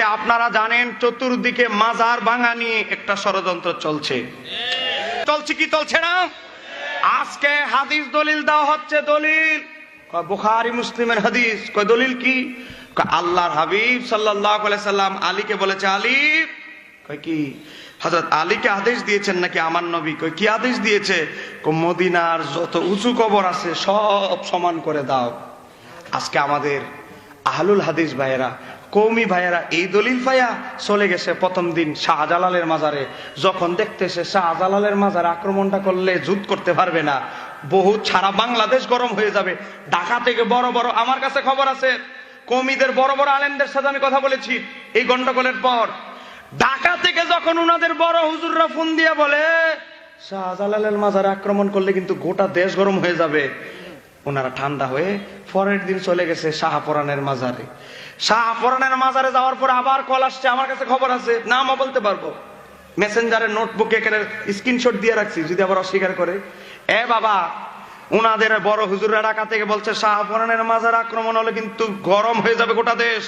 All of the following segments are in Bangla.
আজকে আপনারা জানেন চতুর্দিকে মাজার ভাঙা নিয়ে একটা ষড়যন্ত্র চলছে। চলছে কি চলছে না? আজকে হাদিস দলিল দেওয়া হচ্ছে, দলিল। বুখারি, মুসলিমের হাদিস। কয় দলিল কি? আল্লাহর হাবিব সাল্লাম আলীকে বলেছে, আলী। কয় কি? হযরত আলীকে আদেশ দিয়েছেন নাকি আমার নবী? কয় কি আদেশ দিয়েছে? মদিনার যত উঁচু কবর আছে সব সমান করে দাও। আজকে আমাদের আহলুল হাদিস ভাইয়েরা কৌমি ভাইয়েরা, এই দলিল পাইয়া চলে গেছে প্রথম দিন শাহজালালের মাজারে। যখন দেখতেছে শাহজালালের মাজারে আক্রমণটা করলে যুদ্ধ করতে পারবে না, বহু সারা বাংলাদেশ গরম হয়ে যাবে। ঢাকা থেকে বড় বড়, আমার কাছে খবর আছে, কৌমিদের বড় বড় আলেমদের সাথে আমি কথা বলেছি এই গন্ডগোলের পর। ঢাকা থেকে যখন উনাদের বড় হুজুররা ফোন দিয়ে বলে, শাহজালালের মাজারে আক্রমণ করলে কিন্তু গোটা দেশ গরম হয়ে যাবে। ওনারা ঠান্ডা হয়ে পরের দিন চলে গেছে শাহপরানের মাজারে। শাহপরানের মাজারে যাওয়ার পর আবার কল আসছে, আমার কাছে খবর আছে। নামও বলতে পারব। মেসেঞ্জারের নোটবুকে এখানে স্ক্রিনশট দিয়ে রাখছি, যদি আবার অস্বীকার করে। এ বাবা, উনাদের বড় হুজুরের এলাকা থেকে বলছে, শাহপরানের মাজার আক্রমণ হলে কিন্তু গরম হয়ে যাবে গোটা দেশ।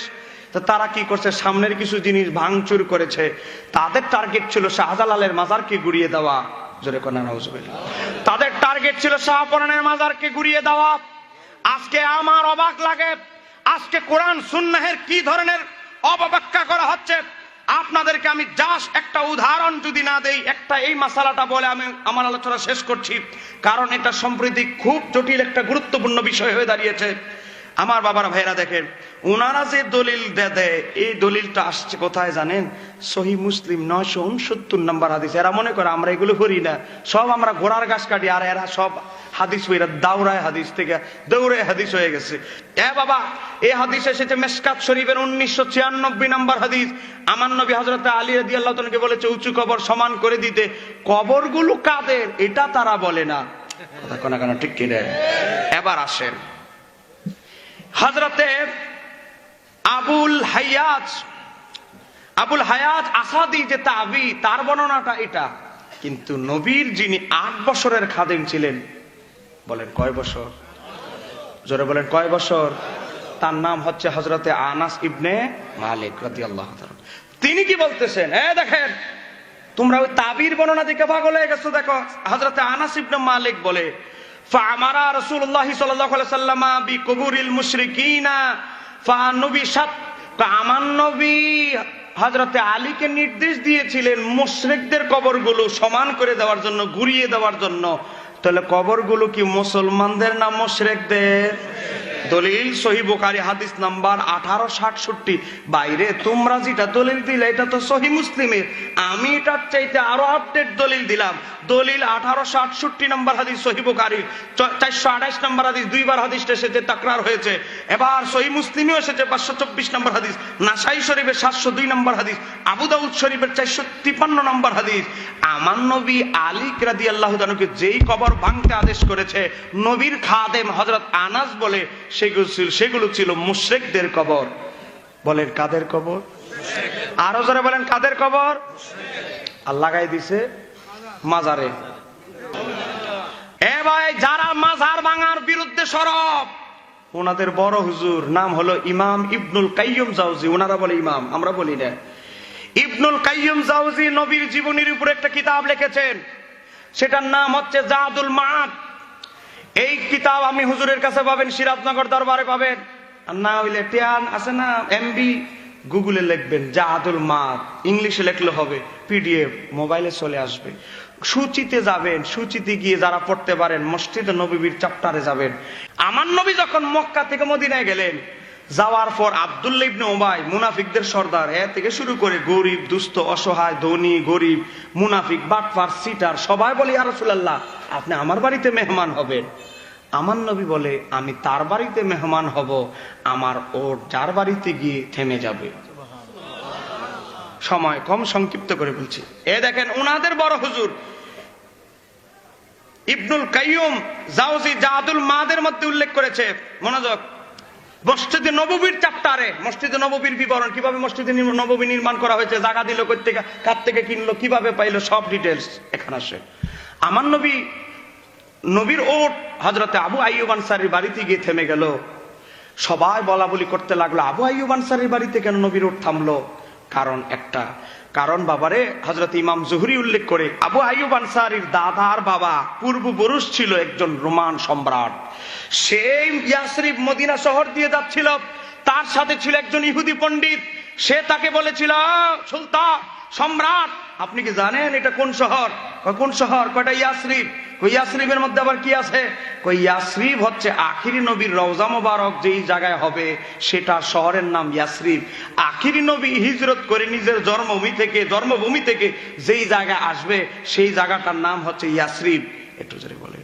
তো তারা কি করছে? সামনের কিছু জিনিস ভাঙচুর করেছে। তাদের টার্গেট ছিল শাহজালালের মাজারকে গুড়িয়ে দেওয়া। জোরে তাদের টার্গেট ছিল শাহপরানের মাজারকে গুড়িয়ে দেওয়া। আজকে আমার অবাক লাগে। আজকে কোরআন সুন্নাহের কি ধরনের অপব্যাখ্যা করা হচ্ছে? আপনাদেরকে আমি জাস্ট একটা উদাহরণ যদি না দেই, একটা এই মশালাটা বলে আমি আমার আলোচনা শেষ করছি। কারণ এটা সম্প্রতি খুব জটিল একটা গুরুত্বপূর্ণ বিষয় হয়ে দাঁড়িয়েছে। আমার বাবার ভাইরা দেখেন ওনারা যে দলিল দেয় এই দলিলটা আসছে কোথায় জানেন? সহি মুসলিম নয়শো উনসত্তর নম্বর হাদিস। এরা মনে করে আমরা এগুলো করি না। সব আমরা ঘোড়ার গাছ কাটি, আর এরা সব হাদিস এরা দাউরায় হাদিস থেকে দৌড়ায় হাদিস হয়ে গেছে। এ বাবা এই হাদিস এসেছে মেসকাত শরীফের উনিশশো ছিয়ানব্বই নম্বর হাদিস। আমার নবী হজরত আলী রাদি আল্লাহ বলেছে, উঁচু কবর সমান করে দিতে। কবরগুলো কাদের? এটা তারা বলে না। কথা কোনা কেন ঠিক কিনে? এবার আসেন। হজরতে আবুল হায়াজ আবুল হায়াজ আসাদি যে তাবি, তার বর্ণনাটা এটা। কিন্তু নবীর যিনি আট বছরের খাদেম ছিলেন, বলেন কয় বছর? জোরে বলেন কয় বছর? তার নাম হচ্ছে হজরতে আনাস ইবনে মালিক তিনি কি বলতেছেন? এ দেখেন, তোমরা ওই তাবির বর্ণনা দিকে পাগল হয়ে গেছো, দেখো। হজরতে আনাস ইবনে মালিক বলে ফামারা الله صلى الله عليه وسلم بقبور المشركين সাত আমার নবী হজরতে আলীকে নির্দেশ দিয়েছিলেন মুশ্রিকদের কবরগুলো সমান করে দেওয়ার জন্য, ঘুরিয়ে দেওয়ার জন্য। তাহলে কবরগুলো কি মুসলমানদের না মুশরিকদের? দলিল সহি হাদিস নাম্বার আঠারো সাতষট্টি। বাইরে, তোমরা যেটা দলিল দিলে, এটা তো সহি মুসলিমের। আমি এটার চাইতে আরও আপডেট দলিল দিলাম। দলিল আঠারো সাতষট্টি নম্বর হাদিস সহি চারশো আঠাইশ নম্বর হাদিস দুইবার হাদিসটা এসেছে, তাকরার হয়েছে। এবার সহি মুসলিমেও এসেছে, পাঁচশো চব্বিশ নম্বর হাদিস। নাসাই শরীফের সাতশো দুই নম্বর হাদিস। আবু দাউদ শরীফের চারশো তিপ্পান্ন নম্বর হাদিস, আমার নবী আলী রাদি আল্লাহ যেই কবর ভাঙতে আদেশ করেছে, নবীর খাদেম হজরত আনাস বলে, সেগুলো ছিল সেগুলো ছিল মুশরিকদের কবর। বলেন, কাদের কবর? আরও জোরে বলেন, কাদের কবর? আল্লাহ গাই দিছে মাজারে। এ ভাই, যারা মাজার ভাঙার বিরুদ্ধে সরব, ওনাদের বড় হুজুর নাম হলো ইমাম ইবনুল কাইয়ুম জাউজি ওনারা বলে ইমাম, আমরা বলি না। ইবনুল কাইয়ুম জাউজি নবীর জীবনীর উপর একটা কিতাব লিখেছেন। সেটার নাম হচ্ছে জাদুল মাদ এই কিতাব আমি হুজুরের কাছে পাবেন, সিরাজনগর দরবারে পাবেন। আর না হইলে টিয়ান আছে না, এমবি? গুগলে লিখবেন জাহাদুল মাদ ইংলিশে লিখলে হবে, পিডিএফ, মোবাইলে চলে আসবে। সূচিতে যাবেন, সূচিতে গিয়ে যারা পড়তে পারেন, মসজিদে নবীর চাপ্টারে যাবেন। আমার নবী যখন মক্কা থেকে মদিনায় গেলেন যাওয়ার পর আব্দুল্লাহ ইবনে ওবাই মুনাফিকদের সর্দার এ থেকে শুরু করে গরিব, দুস্থ, অসহায়, ধনী, গরিব, মুনাফিক, বাটফার, সিটার, সবাই বলে, ইয়া রাসূলুল্লাহ, আপনি আমার বাড়িতে মেহমান হবেন। আমার নবী বলে, আমি তার বাড়িতে মেহমান হব, আমার ওর যার বাড়িতে গিয়ে থেমে যাবে। সময় কম, সংক্ষিপ্ত করে বলছি। এ দেখেন, উনাদের বড় হুজুর, ইবনুল কাইয়ুম জাউজি জাহাদুল মাদের মধ্যে উল্লেখ করেছে। মনোযোগ। মসজিদে নববীর চাপ্টারে মসজিদে নববীর বিবরণ, কীভাবে মসজিদে নববী নির্মাণ করা হয়েছে, জায়গা দিল থেকে কার থেকে কিনলো, কীভাবে পাইলো, সব ডিটেলস এখানে আসে। আমার নবী, নবীর ওট হজরতে আবু আইব আনসারির বাড়িতে গিয়ে থেমে গেল। সবাই বলা বলি করতে লাগল, আবু আইব আনসারির বাড়িতে কেন নবীর ওট থামলো? কারণ একটা। কারণ বাবারে হজরত ইমাম জহুরি উল্লেখ করে, আবু আইয়ুব আনসারির দাদার বাবা পূর্বপুরুষ ছিল একজন রোমান সম্রাট। সেই ইয়াসরিফ মদিনা শহর দিয়ে যাচ্ছিল। তার সাথে ছিল একজন ইহুদি পণ্ডিত। সে তাকে বলেছিল, সুলতান, সম্রাট, আপনি কি জানেন এটা কোন শহর? কোন শহর? কয়টা ইয়াসরিফ ইয়াসরিফের মধ্যে আবার কি আছে? কই হচ্ছে আখিরি নবীর রওজা মোবারক, যেই জায়গায় হবে সেটা শহরের নাম ইয়াসরিফ। আখিরি নবী হিজরত করে নিজের জন্মভূমি থেকে জন্মভূমি থেকে যেই জায়গায় আসবে, সেই জায়গাটার নাম হচ্ছে ইয়াসরিফ। একটু জোরে বলে।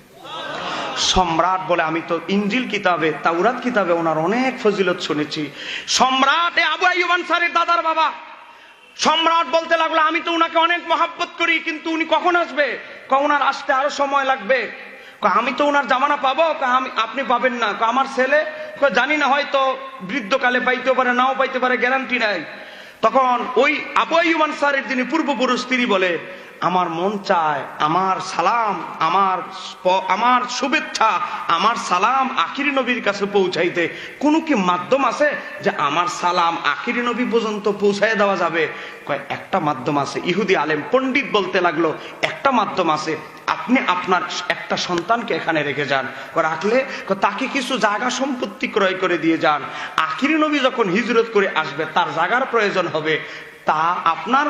সম্রাট বলে, আমি তো ইঞ্জিল কিতাবে, তাওরাত কিতাবে ওনার অনেক ফজিলত শুনেছি। সম্রাট আবু আইয়ুব আনসারীর দাদার বাবা। সম্রাট বলতে লাগল, আমি তো উনাকে অনেক মহাব্বত করি, কিন্তু উনি কখন আসবে? ক উনার আসতে আরও সময় লাগবে। আমি তো ওনার জামানা পাবো আমি, আপনি পাবেন না। আমার ছেলে জানি না হয়তো বৃদ্ধকালে পাইতে পারে, নাও পাইতে পারে গ্যারান্টি নাই। তখন ওই আবু আইয়ুব আনসারীর যিনি পূর্বপুরুষ, তিনি বলে আমার মন চায়, আমার সালাম, আমার আমার শুভেচ্ছা, আমার সালাম আখিরি নবীর কাছে পৌঁছাইতে। কোনো কি মাধ্যম আছে যে আমার সালাম আখিরি নবী পর্যন্ত পৌঁছাই দেওয়া যাবে? একটা মাধ্যম আছে। ইহুদি আলেম পণ্ডিত বলতে লাগল, একটা মাধ্যম আছে। আপনি আপনার একটা সন্তানকে এখানে রেখে যান। রাখলে তাকে কিছু জায়গা সম্পত্তি ক্রয় করে দিয়ে যান। আখিরি নবী যখন হিজরত করে আসবে, তার জায়গার প্রয়োজন হবে। তা আপনার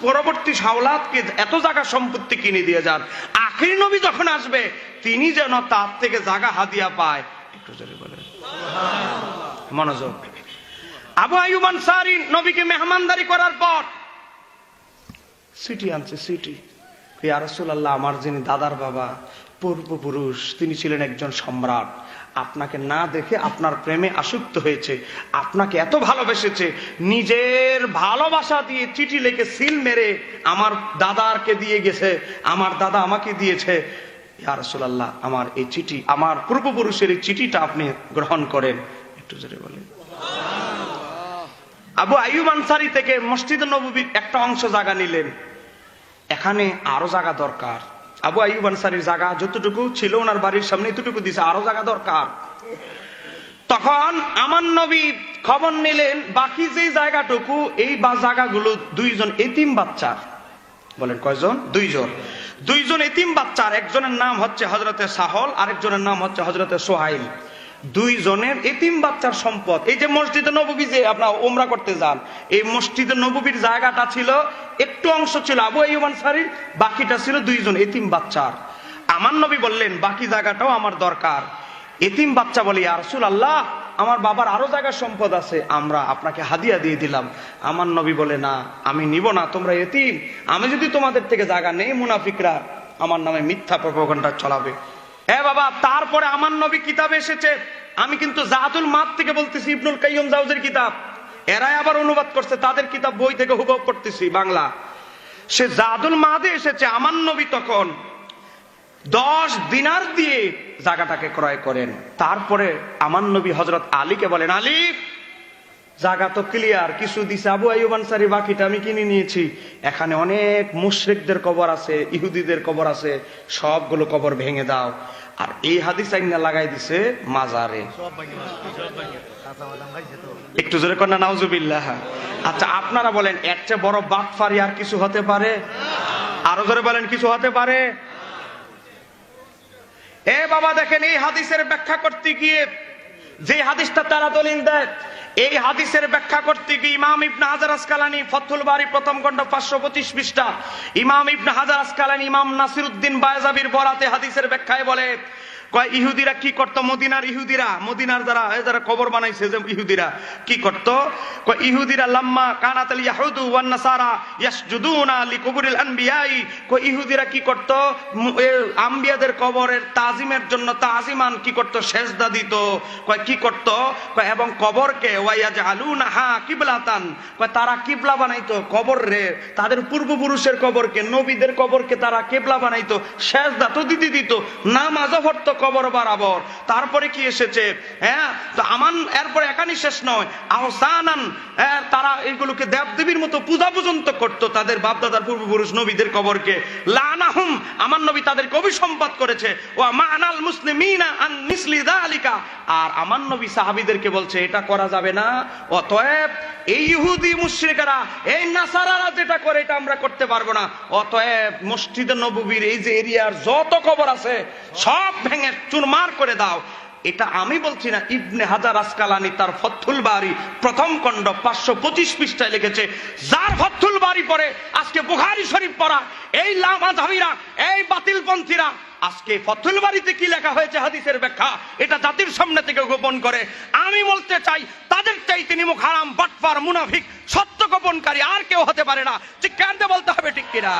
পরবর্তী সাওলাদকে এত জায়গা সম্পত্তি কিনে দিয়ে যান। আখিরি নবী যখন আসবে, তিনি যেন তার থেকে জায়গা হাদিয়া পায়। একটু জোরে বলেন। মনোযোগ। আবু আইয়ুব আনসারী নবীকে মেহমানদারি করার পর, সিটি আনছে, সিটি। ইয়া আমার যিনি দাদার বাবা, পূর্বপুরুষ, তিনি ছিলেন একজন সম্রাট। আপনাকে না দেখে আপনার প্রেমে আসক্ত হয়েছে, আপনাকে এত ভালোবেসেছে, নিজের ভালোবাসা দিয়ে চিঠি লেখে সিল মেরে আমার দাদারকে দিয়ে গেছে, আমার দাদা আমাকে দিয়েছে। ইয়া রাসূলুল্লাহ, আমার এই চিঠি, আমার পূর্বপুরুষের এই চিঠিটা আপনি গ্রহণ করেন। একটু জোরে বলেন। আবু আইয়ুব আনসারি থেকে মসজিদ নবীর একটা অংশ জায়গা নিলেন। এখানে আরও জায়গা দরকার। আবু আইয়ুব আনসারির জায়গা যতটুকু ছিল ওনার বাড়ির সামনে এতটুকু দিছে, আরও জায়গা দরকার। তখন আমার নবী খবর নিলেন, বাকি যে জায়গাটুকু, এই বা জায়গাগুলো দুইজন এতিম বাচ্চার। বলেন কয়জন? দুইজন। দুইজন এতিম বাচ্চার, একজনের নাম হচ্ছে হজরতে সাহল, আরেকজনের নাম হচ্ছে হজরতে সোহাইল। দুইজনের এতিম বাচ্চার সম্পদ। এই যে মসজিদে নববী যে আপনার ওমরা করতে যান, এই মসজিদে নববীর জায়গাটা ছিল, একটু অংশ ছিল আবু আইয়ুব আনসারীর বাকিটা ছিল দুইজন এতিম বাচ্চার। আমার নবী বললেন, বাকি জায়গাটাও আমার দরকার। এতিম বাচ্চা বলি আরসুল আল্লাহ আমার বাবার আরও জায়গার সম্পদ আছে, আমরা আপনাকে হাদিয়া দিয়ে দিলাম। আমার নবী বলে, না, আমি নিব না, তোমরা এতিম। আমি যদি তোমাদের থেকে জায়গা নেই, মুনাফিকরা আমার নামে মিথ্যা প্রপগণ্ডা চলাবে। এ বাবা, তারপরে আমার নবী কিতাব এসেছে। আমি কিন্তু জাহাদুল মাত থেকে বলতেছি, ইবনুল কাইম জাউজের কিতাব। এরাই আবার অনুবাদ করছে, তাদের কিতাব বই থেকে হুব করতেছি বাংলা। সে জাদুল মাদে এসেছে আমার নবী তখন। দশ দিনার দিয়ে জায়গাটাকে ক্রয় করেন। তারপরে আমার নবী হজরত আলীকে বলেন, আলী জায়গা তো ক্লিয়ার কিছু দিছে আবু আইয়ুব আনসারি, বাকিটা আমি কিনে নিয়েছি। এখানে অনেক মুশরিকদের কবর আছে, ইহুদিদের কবর আছে, সবগুলো কবর ভেঙে দাও। আর এই হাদিস আইনা লাগাই দিছে মাজারে। একটু জোরে কন্যা নাউজুবিল্লাহ। আচ্ছা আপনারা বলেন, এর চেয়ে বড় বাটফারি আর কিছু হতে পারে? আরও জোরে বলেন, কিছু হতে পারে? এ বাবা, দেখেন এই হাদিসের ব্যাখ্যা করতে গিয়ে যে হাদিসটা তারা দলিল দেয় এই হাদিসের ব্যাখ্যা করতে গিয়ে ইমাম ইবনে হাজার আসকালানি ফতুল বাড়ি প্রথম খণ্ড পাঁচশো পঁচিশ পৃষ্ঠা। ইমাম ইবনে হাজার আসকালানি ইমাম নাসির উদ্দিন বায়জাবির বরাতে হাদিসের ব্যাখ্যায় বলে কয়, ইহুদিরা কি করত? মদিনার ইহুদিরা, মদিনার যারা যারা কবর বানাইছে যে ইহুদিরা, কি করত? কয়, ইহুদিরা লাম্মা কানাতাল ইয়াহুদু ওয়ান নাসারা ইয়াসজুদুনা লিকুবুরিল আনবিয়াই। কয়, ইহুদিরা কি করত? আম্বিয়াদের কবরের তাজিমের জন্য তাজিমান কি করত? সেজদা দিত। কয়, কি করত? কয়, এবং কবরকে ওয়াইয়াজ আলুনা হা কিবলাতান। কয়, তারা কিবলা বানাইতো কবর। রে তাদের পূর্বপুরুষের কবরকে, নবীদের কবরকে তারা কেবলা বানাইতো। সেজদা তো দিতে দিত, নামাজও পড়তো কবর বরাবর। তারপরে কি এসেছে? হ্যাঁ তো আমান এরপরে একানি শেষ নয়। আহসানান হ্যাঁ, তারা এগুলোকে দেবদেবীর মতো পূজা পর্যন্ত করতো তাদের বাপদাদার পূর্বপুরুষ নবীদের কবরকে। লানাহুম আমার নবী তাদেরকে অভিসম্পাদ করেছে। ও মানাল মুসলিমিনা আন মিসলি যালিকা আর আমার নবী সাহাবীদেরকে বলছে এটা করা যাবে না। অতএব এই ইহুদি মুশরিকেরা এই নাসারারা যেটা করে এটা আমরা করতে পারব না। অতএব মসজিদে নববীর এই যে এরিয়ার যত কবর আছে সব ভেঙে চুরমার করে দাও। এটা আমি বলছি না, ইবনে হাজার আসকালানি তার ফথুল বাড়ি প্রথম খণ্ড পাঁচশো পঁচিশ পৃষ্ঠায় লিখেছে, যার ফথুল বাড়ি পরে আজকে বুখারি শরীফ পড়া, এই লামা ধাবিরা এই বাতিলপন্থীরা, আজকে ফথুল বাড়িতে কি লেখা হয়েছে হাদিসের ব্যাখ্যা? এটা জাতির সামনে থেকে গোপন করে। আমি বলতে চাই, তাদের চাই তিনি মুখ হারাম বাটপার মুনাফিক, সত্য গোপনকারী আর কেউ হতে পারে না। ঠিক কেন বলতে হবে ঠিক কিনা?